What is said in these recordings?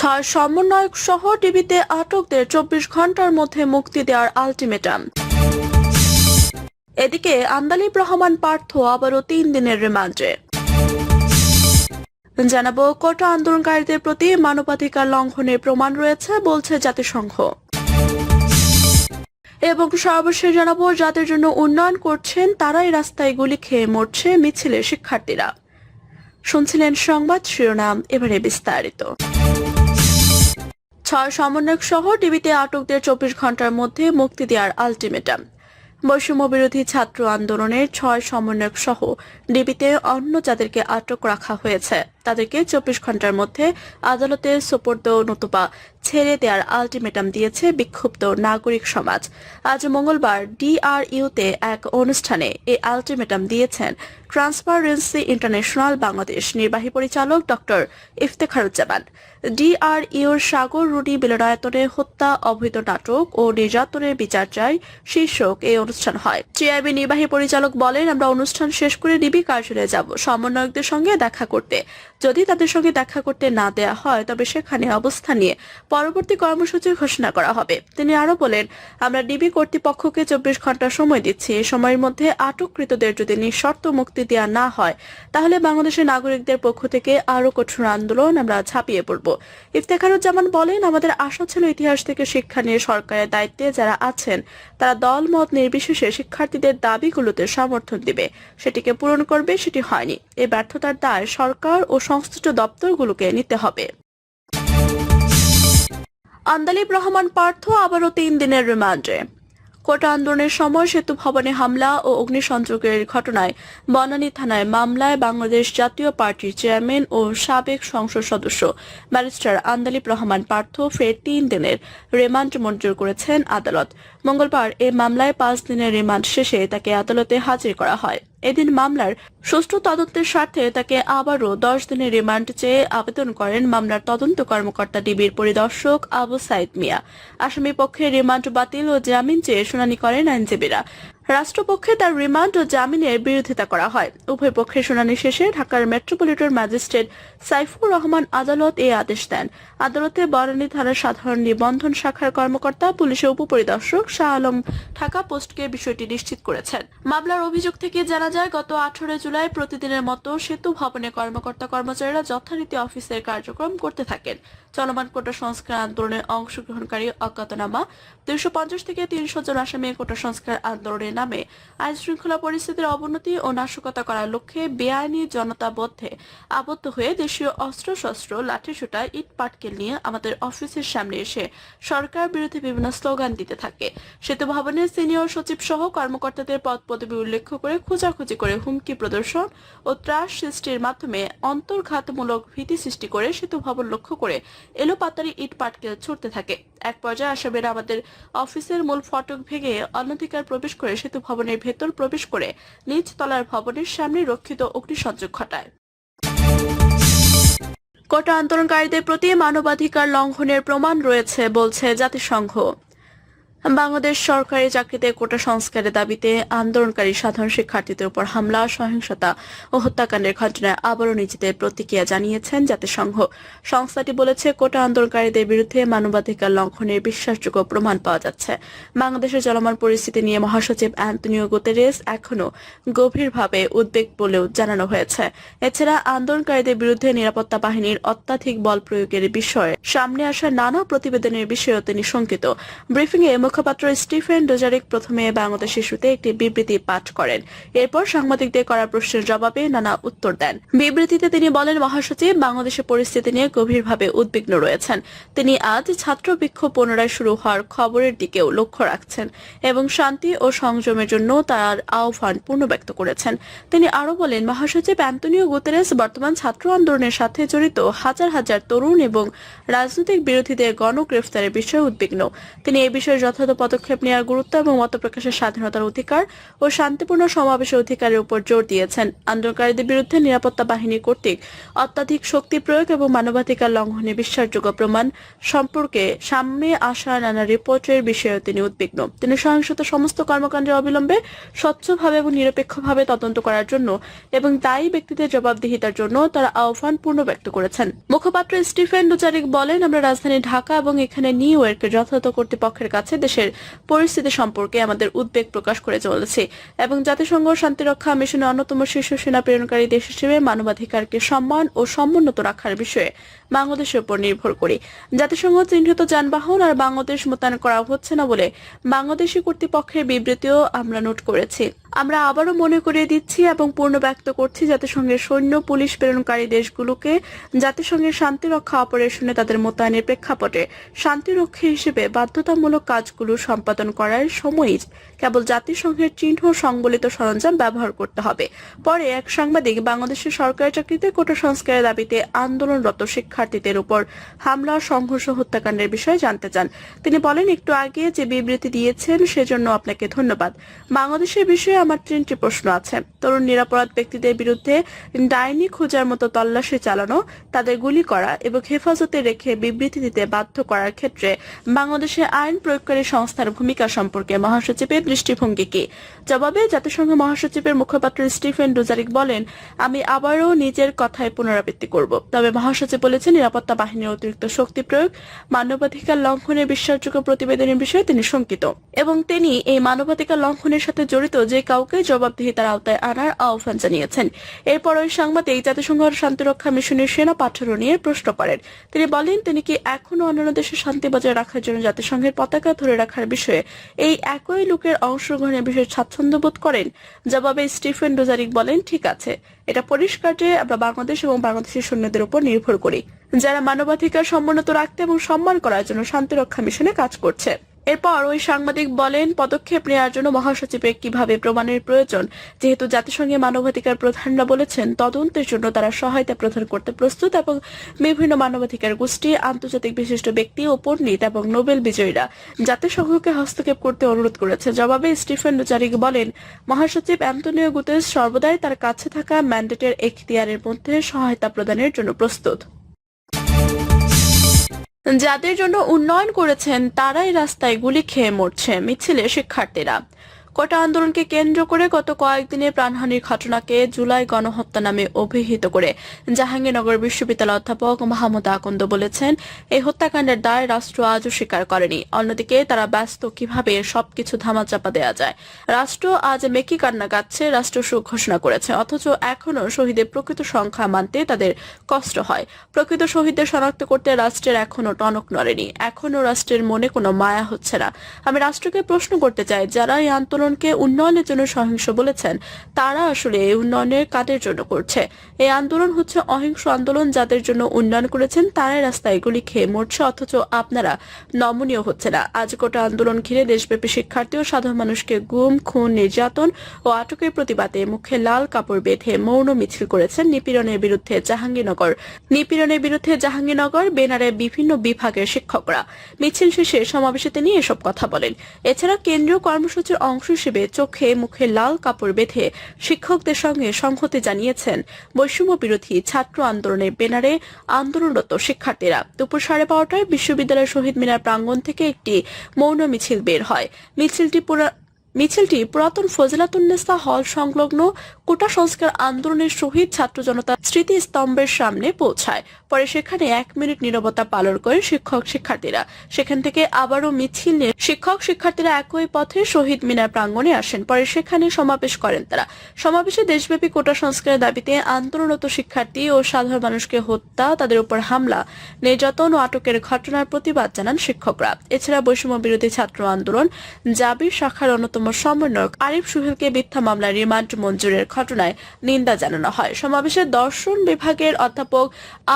ছয় সমন্বয়ক সহ টিভিতে আটকদের চব্বিশ ঘণ্টার মধ্যে মুক্তি দেওয়ার আলটিমেটাম। এদিকে আন্দালিব রহমান পার্থ আবারও তিন দিনের রিমান্ডে। জানাব, কোটা আন্দোলনকারীদের প্রতি মানবাধিকার লঙ্ঘনের প্রমাণ রয়েছে বলছে জাতিসংঘ। এবং সর্বশেষ জানাব, যাদের জন্য উন্নয়ন করছেন তারাই রাস্তায় গুলি খেয়ে মরছে মিছিলে শিক্ষার্থীরা। শুনছিলেন সংবাদ শিরোনাম, এবারে বিস্তারিত। ছয় সমন্বয়ক সহ টিভিতে আটকদের চব্বিশ ঘণ্টার মধ্যে মুক্তি দেওয়ার আলটিমেটাম। বৈষম্য বিরোধী ছাত্র আন্দোলনের ছয় সমন্বয়ক সহ ডিবিতে অন্য যাদেরকে আটক রাখা হয়েছে, তাদেরকে চব্বিশ ঘণ্টার মধ্যে আদালতে সোপর্দ নতুবা ছেড়ে দেওয়ার আলটিমেটাম দিয়েছে বিক্ষুব্ধ নাগরিক সমাজ। আজ মঙ্গলবার ডিআরইউতে এক অনুষ্ঠানে এই আলটিমেটাম দিয়েছেন ট্রান্সপারেন্সি ইন্টারন্যাশনাল বাংলাদেশ নির্বাহী পরিচালক ডক্টর ইফতেখারুজ্জামান। ডিআরইউর সাগর রুডি মিলনায়তনে হত্যা, অবৈধ নাটক ও নির্যাতনের বিচার চাই শীর্ষক এই অনুষ্ঠান হয়। টিআইবি নির্বাহী পরিচালক বলেন, আমরা অনুষ্ঠান শেষ করে ডিবি কার্যালয়ে যাব। সমন্বয়কদের সঙ্গে দেখা করতে। যদি তাদের সঙ্গে দেখা করতে না দেয়া হয়, তবে সেখানে অবস্থান নিয়ে পরবর্তী কর্মসূচির ঘোষণা করা হবে। তিনি আরও বলেন, আমরা ডিবি কর্তৃপক্ষকে চব্বিশ ঘণ্টা সময় দিচ্ছি। এই সময়ের মধ্যে আটককৃতদের যদি নিঃশর্ত মুক্তি দেওয়া না হয়, তাহলে বাংলাদেশের নাগরিকদের পক্ষ থেকে আরও কঠোর আন্দোলন আমরা ঝাঁপিয়ে পড়ব। ইফতেখারুজ্জামান বলেন, আমাদের আশা ছিল ইতিহাস থেকে শিক্ষা নিয়ে সরকারের দায়িত্বে যারা আছেন, তারা দল মত নির্বিশেষে শিক্ষার্থীদের দাবিগুলোতে সমর্থন দিবে। সেটিকে পূরণ করবে, সেটি হয়নি। এই ব্যর্থতার দায় সরকার ও সংশ্লিষ্ট দপ্তরগুলোকে নিতে হবে। আন্দালিব রহমান পার্থ আবারও তিন দিনের রিমান্ডে। কোটা আন্দোলনের সময় সেতু ভবনে হামলা ও অগ্নিসংযোগের ঘটনায় বনানী থানায় মামলায় বাংলাদেশ জাতীয় পার্টির চেয়ারম্যান ও সাবেক সংসদ সদস্য ব্যারিস্টার আন্দালিব রহমান পার্থ ফের তিন দিনের রিমান্ড মঞ্জুর করেছেন আদালত। মঙ্গলবার এ মামলায় পাঁচ দিনের রিমান্ড শেষে তাকে আদালতে হাজির করা হয়। এদিন মামলার সুষ্ঠু তদন্তের স্বার্থে তাকে আবারও দশ দিনের রিমান্ড চেয়ে আবেদন করেন মামলার তদন্ত কর্মকর্তা ডিবির পরিদর্শক আবু সাইদ মিয়া। আসামি পক্ষে রিমান্ড বাতিল ও জামিন চেয়ে শুনানি করেন আইনজীবীরা। রাষ্ট্রপক্ষে তার রিমান্ড ও জামিনের বিরোধিতা করা হয়। উভয় পক্ষের শুনানি শেষে ঢাকার মেট্রোপলিটন ম্যাজিস্ট্রেট সাইফুর রহমান আদালত এই আদেশ দেন। আদালতে বরানী থানার সাধারণ নিবন্ধন শাখার কর্মকর্তা পুলিশের উপপরিদর্শক শাহ আলম ঢাকা পোস্টকে বিষয়টি নিশ্চিত করেছেন। মামলার অভিযোগ থেকে জানা যায়, গত আঠারো জুলাই প্রতিদিনের মতো সেতু ভবনে কর্মকর্তা কর্মচারীরা যথারীতি অফিসের কার্যক্রম করতে থাকেন। চলমান কোটা সংস্কার আন্দোলনে অংশগ্রহণকারী অজ্ঞাতনামা, দুইশো পঞ্চাশ থেকে তিনশো জন আসামি কোটা সংস্কার আন্দোলনের নামে। আইন শৃঙ্খলা পরিস্থিতির অবনতি ও নাশকতা করার লক্ষ্যে বেআইনি জনতাবদ্ধে আবদ্ধ হয়ে দেশীয় অস্ত্রশস্ত্র, লাঠিসোঁটা, ইট পাটকেল নিয়ে আমাদের অফিসের সামনে এসে সরকার বিরোধী বিভিন্ন স্লোগান দিতে থাকে। সেতু ভবনের সিনিয়র সচিব সহ কর্মকর্তাদের পদ পদবি উল্লেখ করে খোঁজাখুঁজি করে হুমকি প্রদর্শন ও ত্রাস সৃষ্টির মাধ্যমে অন্তর্ঘাতমূলক ভীতি সৃষ্টি করে সেতু ভবন লক্ষ্য করে এলোপাতারি ইট পাটকেল ছুটতে থাকে। এক পর্যায়ে আসামেরা আমাদের অফিসের মূল ফটক ভেঙে অনধিকার প্রবেশ করে সেতু ভবনের ভেতর প্রবেশ করে নিচ তলার ভবনের সামনে রক্ষিত অগ্নিসংযোগ ঘটায়। কোটা আন্দোলনকারীদের প্রতি মানবাধিকার লঙ্ঘনের প্রমাণ রয়েছে, বলছে জাতিসংঘ। বাংলাদেশ সরকারি চাকরিতে কোটা সংস্কারের দাবিতে আন্দোলনকারী সাধারণ শিক্ষার্থীদের উপর হামলা, সহিংসতা ও হত্যাকাণ্ডের ঘটনায় আবারও নিজেদের প্রতিক্রিয়া জানিয়েছেন জাতিসংঘ। সংস্থাটি বলেছে, কোটা আন্দোলনকারীদের বিরুদ্ধে মানবাধিকার লঙ্ঘনের বিশ্বাসযোগ্য প্রমাণ পাওয়া যাচ্ছে। বাংলাদেশের চলমান পরিস্থিতি নিয়ে মহাসচিব অ্যান্টনিও গুতেরেস এখনও গভীরভাবে উদ্বেগ বলেও জানানো হয়েছে। এছাড়া আন্দোলনকারীদের বিরুদ্ধে নিরাপত্তা বাহিনীর অত্যাধিক বল প্রয়োগের বিষয়ে সামনে আসা নানা প্রতিবেদনের বিষয়েও তিনি শঙ্কিত। ব্রিফিংয়ে মুখপাত্র স্টিফেন ডোজারিক প্রথমে বাংলাদেশ ইস্যুতে একটি বিবৃতি পাঠ করেন। এরপর সাংবাদিকদের করা প্রশ্নের জবাবে নানা উত্তর দেন। বিবৃতিতে তিনি বলেন, মহাসচিব, বাংলাদেশের পরিস্থিতি নিয়ে গভীরভাবে উদ্বিগ্ন রয়েছেন। তিনি আজ ছাত্র বিক্ষোভ পুনরায় শুরু হওয়ার খবরের দিকেও লক্ষ্য রাখছেন এবং শান্তি ও সংযমের জন্য তার আহ্বান পূর্ণ ব্যক্ত করেছেন। তিনি আরও বলেন, মহাসচিব অ্যান্টনিও গুতেরেস বর্তমান ছাত্র আন্দোলনের সাথে জড়িত হাজার হাজার তরুণ এবং রাজনৈতিক বিরোধীদের গণগ্রেফতারের বিষয়ে উদ্বিগ্ন। তিনি এ বিষয়ে যথাযথ পদক্ষেপ নেওয়ার গুরুত্ব এবং মত প্রকাশের স্বাধীনতার অধিকার ও শান্তিপূর্ণ সমাবেশের অধিকারের উপর জোর দিয়েছেন। আন্দোলনকারীদের বিরুদ্ধে নিরাপত্তা বাহিনী কর্তৃক অত্যাধিক শক্তি প্রয়োগ এবং মানবাধিকার লঙ্ঘনে বিশ্বাসযোগ্য প্রমাণ সম্পর্কে সামনে আসা নানা রিপোর্টের বিষয়ে তিনি উদ্বিগ্ন। তিনি সহিংসত সমস্ত কর্মকাণ্ডের অবিলম্বে স্বচ্ছভাবে এবং নিরপেক্ষভাবে তদন্ত করার জন্য এবং দায়ী ব্যক্তিদের জবাবদিহিতার জন্য তারা আহ্বান পূর্ণ ব্যক্ত করেছেন। মুখপাত্র স্টিফেন ডুজারিক বলেন, আমরা রাজধানী ঢাকা এবং এখানে নিউ ইয়র্কের যথাযথ কর্তৃপক্ষের কাছে দেশের পরিস্থিতি সম্পর্কে আমাদের উদ্বেগ প্রকাশ করে চলেছে। এবং জাতিসংঘ শান্তিরক্ষা মিশনের অন্যতম শীর্ষ সেনা প্রেরণকারী দেশ হিসেবে মানবাধিকারকে সম্মান ও সমুন্নত রাখার বিষয়ে বাংলাদেশের উপর নির্ভর করি। জাতিসংঘ চিহ্নিত যানবাহন আর বাংলাদেশ মোতায়েন করা হচ্ছে না বলে বাংলাদেশি কর্তৃপক্ষের বিবৃতিও আমরা নোট করেছি। আমরা আবারও মনে করিয়ে দিচ্ছি এবং পূর্ণ ব্যক্ত করছি জাতিসংঘের সৈন্য, পুলিশ প্রেরণকারী দেশগুলোকে জাতিসংঘের শান্তিরক্ষা অপারেশনে তাদের মোতায়েনের প্রেক্ষাপটে শান্তিরক্ষী হিসেবে বাধ্যতামূলক কাজগুলো সম্পাদন করার সময়ই কেবল জাতিসংঘের চিহ্ন সংবলিত সরঞ্জাম ব্যবহার করতে হবে। পরে এক সাংবাদিক বাংলাদেশের সরকারি চাকরিতে কোটা সংস্কারের দাবিতে আন্দোলনরত শিক্ষার্থীদের উপর হামলা, সংঘর্ষ, হত্যাকাণ্ডের বিষয়ে জানতে চান। তিনি বলেন, একটু আগে যে বিবৃতি দিয়েছেন, সেজন্য আপনাকে ধন্যবাদ। বাংলাদেশের বিষয়ে আমার তিনটি প্রশ্ন আছে। তরুণ, নিরাপরাধ ব্যক্তিদের বিরুদ্ধে ডাইনি খোঁজার মতো তল্লাশি চালানো, তাদের গুলি করা এবং হেফাজতে রেখে বিবৃতি দিতে বাধ্য করার ক্ষেত্রে বাংলাদেশের আইন প্রয়োগকারী সংস্থার ভূমিকা সম্পর্কে মহাসচিবের দৃষ্টিভঙ্গি কি জবাবে জাতিসংঘ মহাসচিবের মুখপাত্র স্টিফেন ডুজারিক বলেন, আমি আবারও নিজের কথায় পুনরাবৃত্তি করব। তবে মহাসচিব বলেছেন, নিরাপত্তা বাহিনীর অতিরিক্ত শক্তি প্রয়োগ, মানবাধিকার লঙ্ঘনের বিশ্বাসযোগ্য প্রতিবেদনের বিষয়ে তিনি শঙ্কিত। এবং তিনি এই মানবাধিকার লঙ্ঘনের সাথে জড়িত যে কাউকে জবাবদিহিতার আওতায় আনার আহ্বান জানিয়েছেন। এরপর ওই সাংবাদিক জাতিসংঘ শান্তিরক্ষা মিশনের সেনা পাঠানো নিয়ে প্রশ্ন করেন। তিনি বলেন, তিনি কি এখনও অন্যান্য দেশে শান্তি বজায় রাখার জন্য জাতিসংঘের পতাকা ধরে রাখার বিষয়ে এই একই লোকের অংশগ্রহণের বিষয়ে স্বাচ্ছন্দ্য বোধ করেন? জবাবে স্টিফেন ডোজারিক বলেন, ঠিক আছে। এটা পরিষ্কার যে আমরা বাংলাদেশ এবং বাংলাদেশের সৈন্যদের উপর নির্ভর করি। যারা মানবাধিকার সমুন্নত রাখতে এবং সম্মান করার জন্য শান্তিরক্ষা মিশনে কাজ করছে। এরপর ওই সাংবাদিক বলেন, পদক্ষেপ নেওয়ার জন্য মহাসচিবের কীভাবে প্রমাণের প্রয়োজন। যেহেতু জাতিসংঘে মানবাধিকার প্রধানরা বলেছেন, তদন্তের জন্য তারা সহায়তা প্রদান করতে প্রস্তুত এবং বিভিন্ন মানবাধিকার গোষ্ঠী, আন্তর্জাতিক বিশিষ্ট ব্যক্তি ও পণ্ডিত এবং নোবেল বিজয়ীরা জাতিসংঘকে হস্তক্ষেপ করতে অনুরোধ করেছে। জবাবে স্টিফেন ডুজারিক বলেন, মহাসচিব অ্যান্তনিও গুতেস সর্বদাই তার কাছে থাকা ম্যান্ডেটের এখতিয়ারের মধ্যে সহায়তা প্রদানের জন্য প্রস্তুত। যাদের জন্য উন্নয়ন করেছেন তারাই রাস্তায় গুলি খেয়ে মরছে মিছিলে শিক্ষার্থীরা। কোটা আন্দোলনকে কেন্দ্র করে গত কয়েকদিনে প্রাণহানির ঘটনাকে জুলাই গণহত্যা নামে অভিহিত করে। জাহাঙ্গীরনগর বিশ্ববিদ্যালয় অধ্যাপক মাহমুদ আকন্দ বলেছেন, এই হত্যাকাণ্ডের দায় রাষ্ট্র আজও স্বীকার করেনি। অন্যদিকে তারা ব্যস্ত কীভাবে সবকিছু ধামাচাপা দেওয়া যায়। রাষ্ট্র আজ মেকি কান্না গাচ্ছে রাষ্ট্র সুখ ঘোষণা করেছে, অথচ এখনও শহীদের প্রকৃত সংখ্যা মানতে তাদের কষ্ট হয়। প্রকৃত শহীদদের শনাক্ত করতে রাষ্ট্রের এখনও টনক নড়েনি। এখনও রাষ্ট্রের মনে কোনো মায়া হচ্ছে না। আমি রাষ্ট্রকে প্রশ্ন করতে চাই, যারা এই আন্দোলনকে উন্নয়নের জন্য সহিংস বলেছেন। তারা আসলে এই উন্নয়নের কাদের জন্য করছে। এই আন্দোলন হচ্ছে অহিংস আন্দোলন যাদের জন্য উন্নয়ন করেছেন তারাই রাস্তায় এগুলি খেয়ে মরছে, অথচ আপনারা নমনীয় হচ্ছে না। আজ গোটা আন্দোলন ঘিরে দেশব্যাপী শিক্ষার্থী ও সাধারণ মানুষকে গুম, খুন, নির্যাতন ও আটকের প্রতিবাদে মুখে লাল কাপড় বেঁধে মৌন মিছিল করেছেন নিপীড়নের বিরুদ্ধে জাহাঙ্গীরনগর। নিপীড়নের বিরুদ্ধে জাহাঙ্গীরনগর, বেনারে বিভিন্ন বিভাগের শিক্ষকরা। মিছিল শেষে সমাবেশে তিনি এসব কথা বলেন। এছাড়া কেন্দ্রীয় কর্মসূচির অংশ হিসেবে চোখে মুখে লাল কাপড় বেঁধে শিক্ষকদের সঙ্গে সংহতি জানিয়েছেন। বৈষম্য বিরোধী ছাত্র আন্দোলনের বেনারে আন্দোলনরত শিক্ষার্থীরা। দুপুর সাড়ে বারোটায় বিশ্ববিদ্যালয়ের শহীদ মিনার প্রাঙ্গণ থেকে একটি মৌন মিছিল বের হয়। মিছিলটি মিছিলটি পুরাতন ফজিলাতুন্নেসা হল সংলগ্ন কোটা সংস্কার আন্দোলনের শহীদ ছাত্র জনতা স্মৃতি স্তম্ভের সামনে পৌঁছায়। পরে সেখানে এক মিনিট নীরবতা পালন করেন শিক্ষক শিক্ষার্থীরা। সেখান থেকে আবারও মিছিল নিয়ে শিক্ষক শিক্ষার্থীরা একই পথে শহীদ মিনার প্রাঙ্গণে আসেন। পরে সেখানে সমাবেশ করেন তারা। সমাবেশে দেশব্যাপী কোটা সংস্কারের দাবিতে আন্দোলনরত শিক্ষার্থী ও সাধারণ মানুষকে হত্যা, তাদের উপর হামলা, নির্যাতন ও আটকের ঘটনার প্রতিবাদ জানান শিক্ষকরা। এছাড়া বৈষম্য বিরোধী ছাত্র আন্দোলন, জাবির শাখার অন্যতম সমন্বয়ক আরিফ সুহেলকে মিথ্যা মামলায় রিমান্ড মঞ্জুরের ঘটনায় নিন্দা জানানো হয়। সমাবেশে দর্শন বিভাগের অধ্যাপক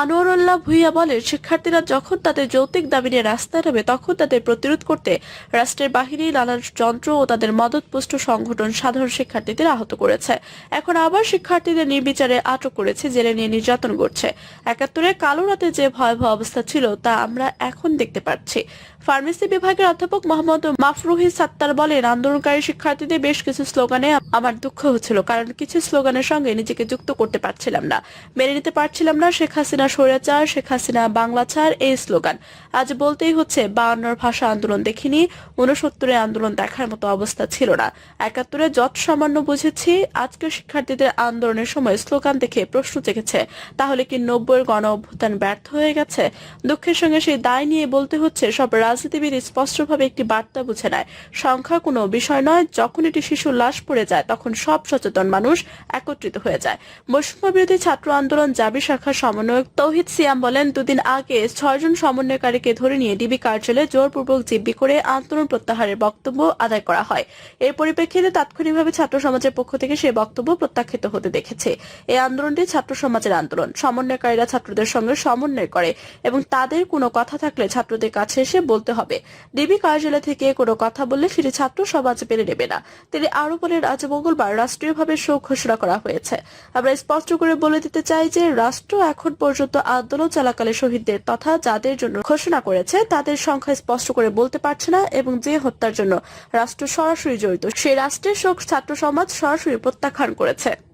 আনোয়ারুল্লাহ ভুইয়া বলেন, শিক্ষার্থীরা যখন তাদের যৌক্তিক দাবি নিয়ে রাস্তায় নামে, তখন তাদের প্রতিরোধ করতে রাষ্ট্রের বাহিনী নানান যন্ত্র ও তাদের মদতপুষ্ট সংগঠন সাধারণ শিক্ষার্থীদের আহত করেছে। এখন আবার শিক্ষার্থীদের নির্বিচারে আটক করেছে, জেলে নিয়ে নির্যাতন করছে। একাত্তরে কালো রাতে যে ভয়াবহ অবস্থা ছিল, তা আমরা এখন দেখতে পাচ্ছি। ফার্মেসি বিভাগের অধ্যাপক মোহাম্মদ মাফরুহি সাত্তার বলেন, আন্দোলনকারী শিক্ষার্থীদের বেশ কিছু স্লোগানে আমার দুঃখ হচ্ছিল, কারণ কিছু স্লোগানের সঙ্গে নিজেকে যুক্ত করতে পারছিলাম না। মেনে নিতে পারছিলাম না শেখ হাসিনা স্বৈরাচার, শেখ হাসিনা বাংলা ছাড়, এই স্লোগান। আজ বলতেই হচ্ছে, বায়ান্নর ভাষা আন্দোলন দেখিনি উনসত্তরের আন্দোলন দেখার মতো অবস্থা ছিল না। একাত্তরে যত সামান্য বুঝেছি, আজকের শিক্ষার্থীদের আন্দোলনের সময় স্লোগান দেখে প্রশ্ন জেগেছে, তাহলে কি নব্বইয়ের গণ অভ্যুত্থান ব্যর্থ হয়ে গেছে? দুঃখের সঙ্গে সেই দায় নিয়ে বলতে হচ্ছে, সব রাজনীতিবিদ স্পষ্টভাবে একটি বার্তা বুঝে নেয়। সংখ্যা কোনো বিষয় নয়, যখন এটি শিশুর লাশ পড়ে যায়, তখন সব সচেতন মানুষ একত্রিত হয়ে যায়। বৈষম্য বিরোধী ছাত্র আন্দোলন জাবি শাখার সমন্বয়ক তৌহিদ সিয়াম বলেন, দুদিন আগে ছয়জন সমন্বয়কারীকে ধরে নিয়ে ডিবি কার্যালয়ে জোরপূর্বক জিব্বি করে আন্দোলন প্রত্যাহারের বক্তব্য আদায় করা হয়। এর পরিপ্রেক্ষিতে তাৎক্ষণিকভাবে ছাত্র সমাজের পক্ষ থেকে সেই বক্তব্য প্রত্যাখ্যাত হতে দেখেছে। এই আন্দোলনটি ছাত্র সমাজের আন্দোলন। সমন্বয়কারীরা ছাত্রদের সঙ্গে সমন্বয় করে এবং তাদের কোনো কথা থাকলে ছাত্রদের কাছে এসে বলতে হবে। ডিবি কার্যালয় থেকে কোনো কথা বললে সেটি ছাত্র সমাজ পেরে নেবে না। তিনি আরও বলেন, আজ মঙ্গলবার রাষ্ট্রীয়ভাবে শোক ঘোষণা করা হয়েছে। আমরা স্পষ্ট করে বলে দিতে চাই যে, রাষ্ট্র এখন পর্যন্ত আন্দোলন চলাকালে শহীদদের তথা যাদের জন্য ঘোষণা করেছে, তাদের সংখ্যা স্পষ্ট করে বলতে পারছে না এবং যে হত্যার জন্য রাষ্ট্র সরাসরি জড়িত, সেই রাষ্ট্রের শোক ছাত্র সমাজ সরাসরি প্রত্যাখ্যান করেছে।